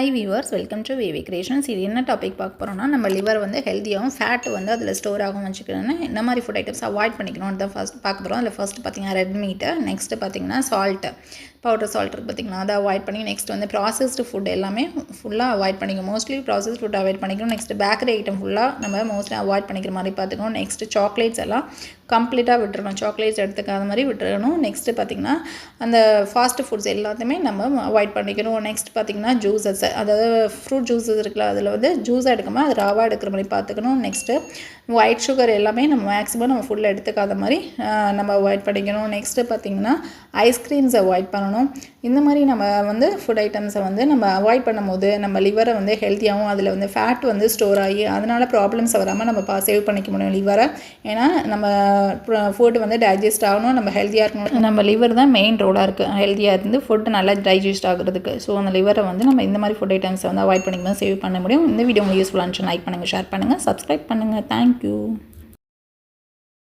Hi viewers welcome to VV creations இது என்ன topic பார்க்க போகிறோம்னா நம்ம லிவர் வந்து ஹெல்த்தியாகவும் ஃபேட் வந்து அதில் ஸ்டோர் ஆகும் வச்சுக்கணும்னு இந்த மாதிரி ஃபுட் ஐட்டம்ஸ் அவாய்ட் பண்ணிக்கணும் தான் ஃபஸ்ட் பார்க்க போகிறோம் அதில் ஃபஸ்ட்டு பார்த்தீங்கன்னா ரெட் மீட்டு நெக்ஸ்ட்டு பார்த்தீங்கன்னா சால்ட்டு பவுடர் சால்ட் இருக்குது பார்த்திங்கன்னா அதை அவாய்ட் பண்ணி நெக்ஸ்ட் வந்து ப்ராசஸ்டு ஃபுட் எல்லாமே ஃபுல்லாக அவாய்ட் பண்ணிக்கணும். மோஸ்ட்லி ப்ராசஸ் ஃபுட் அவாய்ட் பண்ணிக்கணும். நெக்ஸ்ட் பேக்கரி ஐட்டம் ஃபுல்லாக நம்ம மோஸ்ட்லி அவாய்ட் பண்ணிக்கிற மாதிரி பார்த்துக்கணும். நெக்ஸ்ட் சாக்லேட்ஸ் எல்லாம் கம்ப்ளீட்டாக விட்டுறணும். சாக்லேட்ஸ் எடுத்துக்காத மாதிரி விட்டுறணும். நெக்ஸ்ட்டு பார்த்திங்கன்னா அந்த ஃபாஸ்ட் ஃபுட்ஸ் எல்லாத்தையுமே நம்ம அவாய்ட் பண்ணிக்கணும். நெக்ஸ்ட் பார்த்திங்கன்னா ஜூஸஸ் அதாவது ஃப்ரூட் ஜூஸஸ் இருக்குல்ல அதில் வந்து ஜூஸாக எடுக்காமல் அது ராவாக எடுக்கிற மாதிரி பார்த்துக்கணும் நெக்ஸ்ட்டு ஒயிட் சுகர் எல்லாமே நம்ம மேக்ஸிமம் நம்ம ஃபுட்டில் எடுத்துக்காத மாதிரி நம்ம அவாய்ட் பண்ணிக்கணும். நெக்ஸ்ட்டு பார்த்திங்கன்னா ஐஸ்கிரீம்ஸை அவாய்ட் பண்ணணும். இந்த மாதிரி நம்ம வந்து ஃபுட் ஐட்டம்ஸை வந்து நம்ம அவாய்ட் பண்ணும்போது நம்ம லிவரை வந்து ஹெல்த்தியாகவும் அதில் வந்து ஃபேட் வந்து ஸ்டோர் ஆகி அதனால் ப்ராப்ளம்ஸ் வராமல் நம்ம பா சேவ் பண்ணிக்க முடியும் லிவரை ஏன்னா நம்ம ஃபுட் வந்து டைஜஸ்ட் ஆகணும் நம்ம ஹெல்த்தியாக இருக்கணும். நம்ம லிவர் தான் மெயின் ரோலாக இருக்குது ஹெல்த்தியாக இருந்து ஃபுட் நல்லா டைஜஸ்ட் ஆகிறதுக்கு. ஸோ அந்த லிவரை வந்து நம்ம இந்த மாதிரி ஃபுட் ஐட்டம்ஸை வந்து அவாய்ட் பண்ணிக்கணும் சேவ் பண்ண முடியும். இந்த வீடியோ உங்களுக்கு யூஸ்ஃபுல்லாக இருந்துச்சு லைக் பண்ணுங்கள் ஷேர் பண்ணுங்கள் சப்ஸ்கிரைப் பண்ணுங்கள் Thank you.